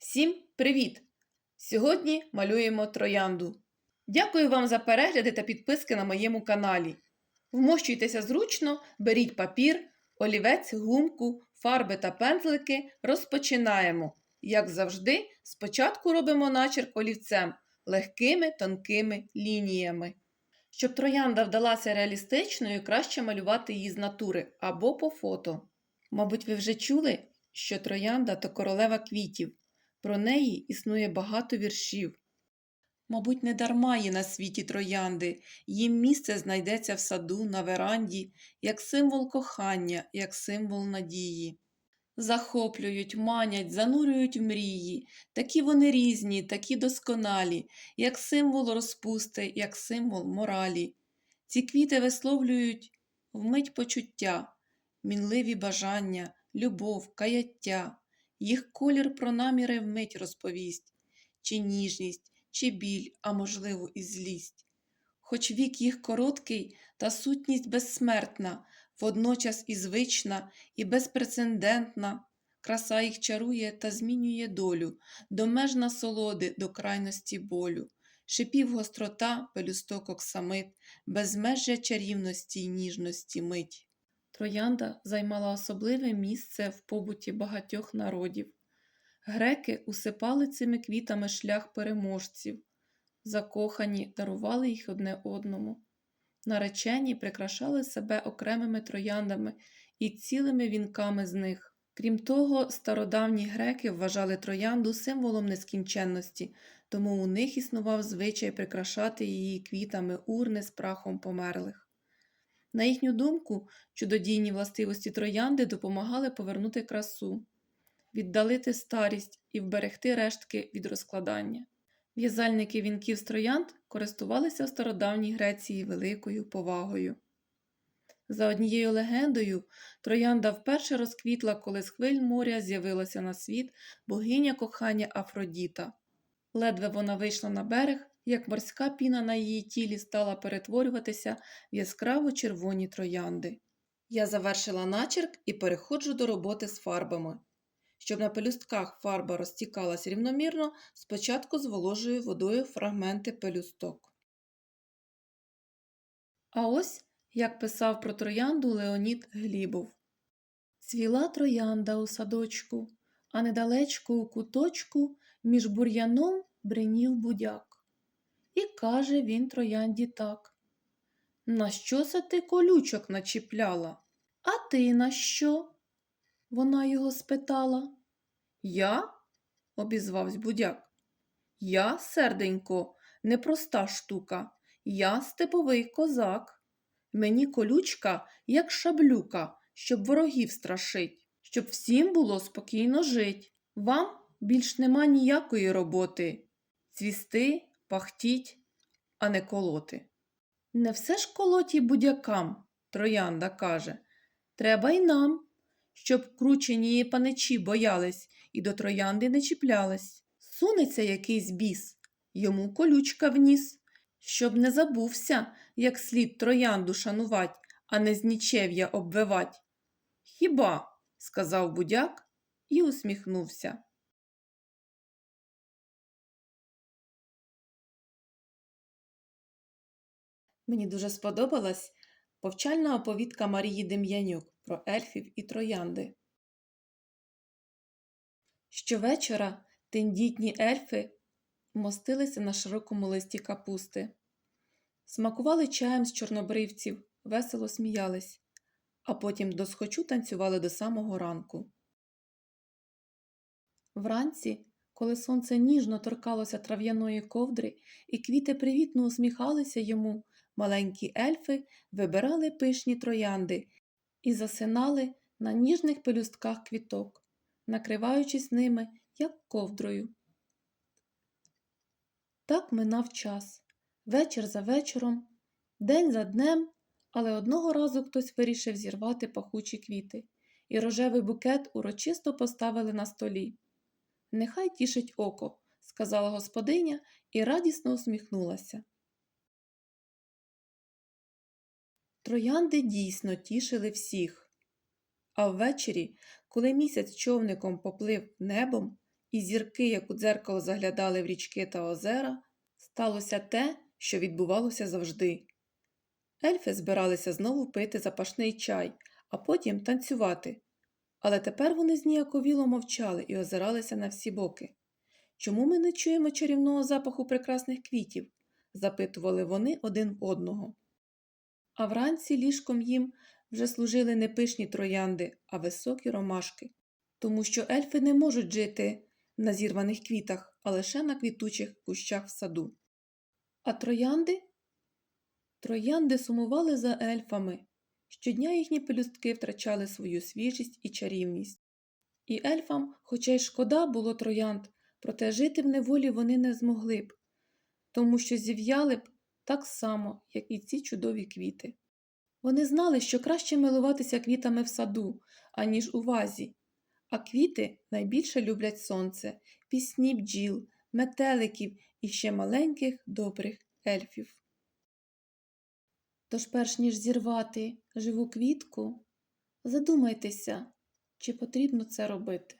Всім привіт! Сьогодні малюємо троянду. Дякую вам за перегляди та підписки на моєму каналі. Вмощуйтеся зручно, беріть папір, олівець, гумку, фарби та пензлики. Розпочинаємо. Як завжди, спочатку робимо начерк олівцем легкими тонкими лініями. Щоб троянда вдалася реалістичною, краще малювати її з натури або по фото. Мабуть, ви вже чули, що троянда то королева квітів. Про неї існує багато віршів. Мабуть, не дарма є на світі троянди, їм місце знайдеться в саду, на веранді, як символ кохання, як символ надії. Захоплюють, манять, занурюють в мрії, такі вони різні, такі досконалі, як символ розпусти, як символ моралі. Ці квіти висловлюють вмить почуття, мінливі бажання, любов, каяття. Їх колір про наміри вмить розповість, чи ніжність, чи біль, а можливо, і злість. Хоч вік їх короткий, та сутність безсмертна, водночас і звична, і безпрецедентна, краса їх чарує та змінює долю, до меж насолоди, до крайності болю, шипів гострота, пелюсток оксамит, безмежжя чарівності й ніжності мить. Троянда займала особливе місце в побуті багатьох народів. Греки усипали цими квітами шлях переможців, закохані дарували їх одне одному. Наречені прикрашали себе окремими трояндами і цілими вінками з них. Крім того, стародавні греки вважали троянду символом нескінченності, тому у них існував звичай прикрашати її квітами урни з прахом померлих. На їхню думку, чудодійні властивості троянди допомагали повернути красу, віддалити старість і вберегти рештки від розкладання. В'язальники вінків з троянд користувалися в стародавній Греції великою повагою. За однією легендою, троянда вперше розквітла, коли з хвиль моря з'явилася на світ богиня кохання Афродіта. Ледве вона вийшла на берег, як морська піна на її тілі стала перетворюватися в яскраво червоні троянди. Я завершила начерк і переходжу до роботи з фарбами. Щоб на пелюстках фарба розтікалась рівномірно, спочатку зволожую водою фрагменти пелюсток. А ось як писав про троянду Леонід Глібов. Цвіла троянда у садочку, а недалечко у куточку між бур'яном бринів будяк. І каже він троянді так. На що це ти колючок начіпляла? А ти на що? Вона його спитала. Я? обізвався будяк. Я, серденько, непроста штука. Я степовий козак. Мені колючка, як шаблюка, щоб ворогів страшить, щоб всім було спокійно жить. Вам більш нема ніякої роботи. Цвісти, пахтіть, а не колоти. Не все ж колоті будякам, троянда каже. Треба й нам, щоб кручені паничі боялись і до троянди не чіплялись. Сунеться якийсь біс, йому колючка вніс, щоб не забувся, як слід троянду шанувать, а не з нічев'я обвивать. Хіба? сказав будяк і усміхнувся. Мені дуже сподобалась повчальна оповідка Марії Дем'янюк про ельфів і троянди. Щовечора тендітні ельфи мостилися на широкому листі капусти, смакували чаєм з чорнобривців, весело сміялись, а потім досхочу танцювали до самого ранку. Вранці, коли сонце ніжно торкалося трав'яної ковдри і квіти привітно усміхалися йому, маленькі ельфи вибирали пишні троянди і засинали на ніжних пелюстках квіток, накриваючись ними, як ковдрою. Так минав час, вечір за вечором, день за днем, але одного разу хтось вирішив зірвати пахучі квіти, і рожевий букет урочисто поставили на столі. Нехай тішить око, сказала господиня і радісно усміхнулася. Троянди дійсно тішили всіх. А ввечері, коли місяць човником поплив небом, і зірки, як у дзеркало заглядали в річки та озера, сталося те, що відбувалося завжди. Ельфи збиралися знову пити запашний чай, а потім танцювати. Але тепер вони зніяковіло мовчали і озиралися на всі боки. Чому ми не чуємо чарівного запаху прекрасних квітів? запитували вони один в одного. А вранці ліжком їм вже служили не пишні троянди, а високі ромашки, тому що ельфи не можуть жити на зірваних квітах, а лише на квітучих кущах в саду. А троянди? Троянди сумували за ельфами. Щодня їхні пелюстки втрачали свою свіжість і чарівність. І ельфам, хоча й шкода було троянд, проте жити в неволі вони не змогли б, тому що зів'яли б так само, як і ці чудові квіти. Вони знали, що краще милуватися квітами в саду, аніж у вазі, а квіти найбільше люблять сонце, пісні бджіл, метеликів і ще маленьких добрих ельфів. Тож, перш ніж зірвати живу квітку, задумайтеся, чи потрібно це робити.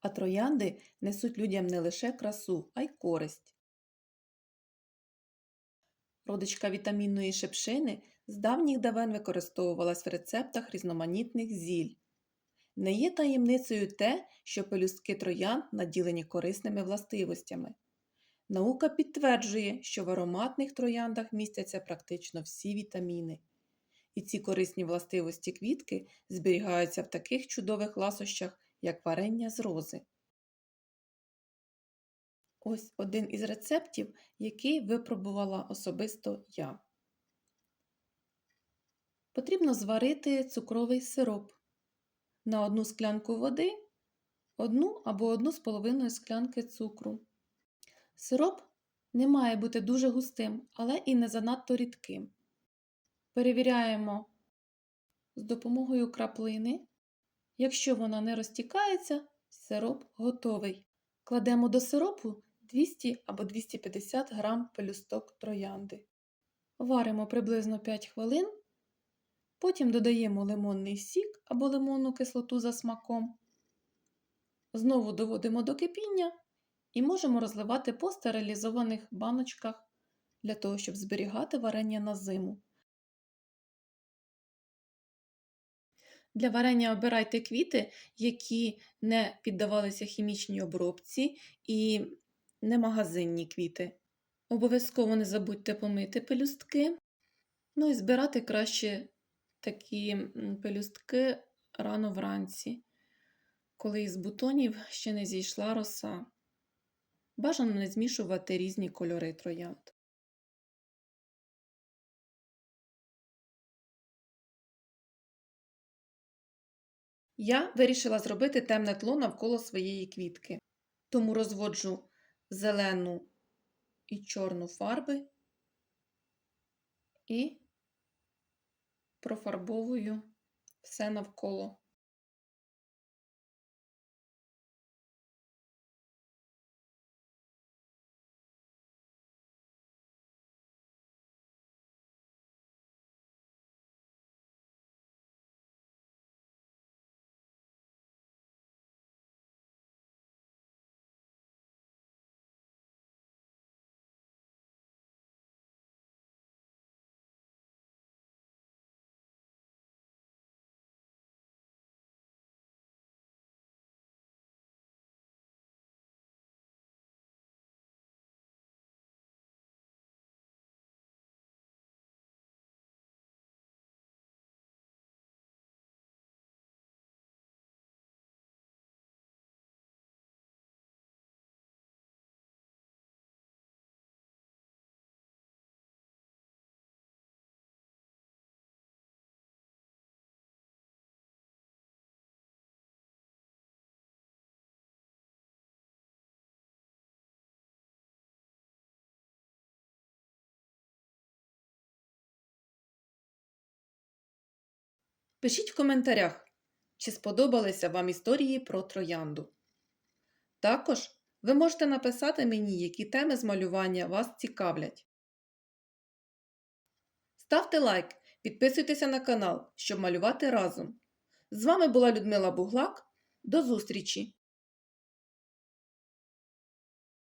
А троянди несуть людям не лише красу, а й користь. Родичка вітамінної шепшини з давніх давен використовувалась в рецептах різноманітних зіль. Не є таємницею те, що пелюстки троянд наділені корисними властивостями. Наука підтверджує, що в ароматних трояндах містяться практично всі вітаміни. І ці корисні властивості квітки зберігаються в таких чудових ласощах, як варення з рози. Ось один із рецептів, який випробувала особисто я. Потрібно зварити цукровий сироп на одну склянку води, одну або одну з половиною склянки цукру. Сироп не має бути дуже густим, але і не занадто рідким. Перевіряємо з допомогою краплини. Якщо вона не розтікається, сироп готовий. Кладемо до сиропу 200 або 250 грам пелюсток троянди. Варимо приблизно 5 хвилин, потім додаємо лимонний сік або лимонну кислоту за смаком. Знову доводимо до кипіння і можемо розливати по стерилізованих баночках для того, щоб зберігати варення на зиму. Для варення обирайте квіти, які не піддавалися хімічній обробці і не магазинні квіти. Обов'язково не забудьте помити пелюстки. Ну і збирати краще такі пелюстки рано вранці, коли із бутонів ще не зійшла роса. Бажано не змішувати різні кольори троянд. Я вирішила зробити темне тло навколо своєї квітки, тому розводжу зелену і чорну фарби і профарбовую все навколо. Пишіть в коментарях, чи сподобалися вам історії про троянду. Також ви можете написати мені, які теми з малювання вас цікавлять. Ставте лайк, підписуйтеся на канал, щоб малювати разом. З вами була Людмила Буглак. До зустрічі!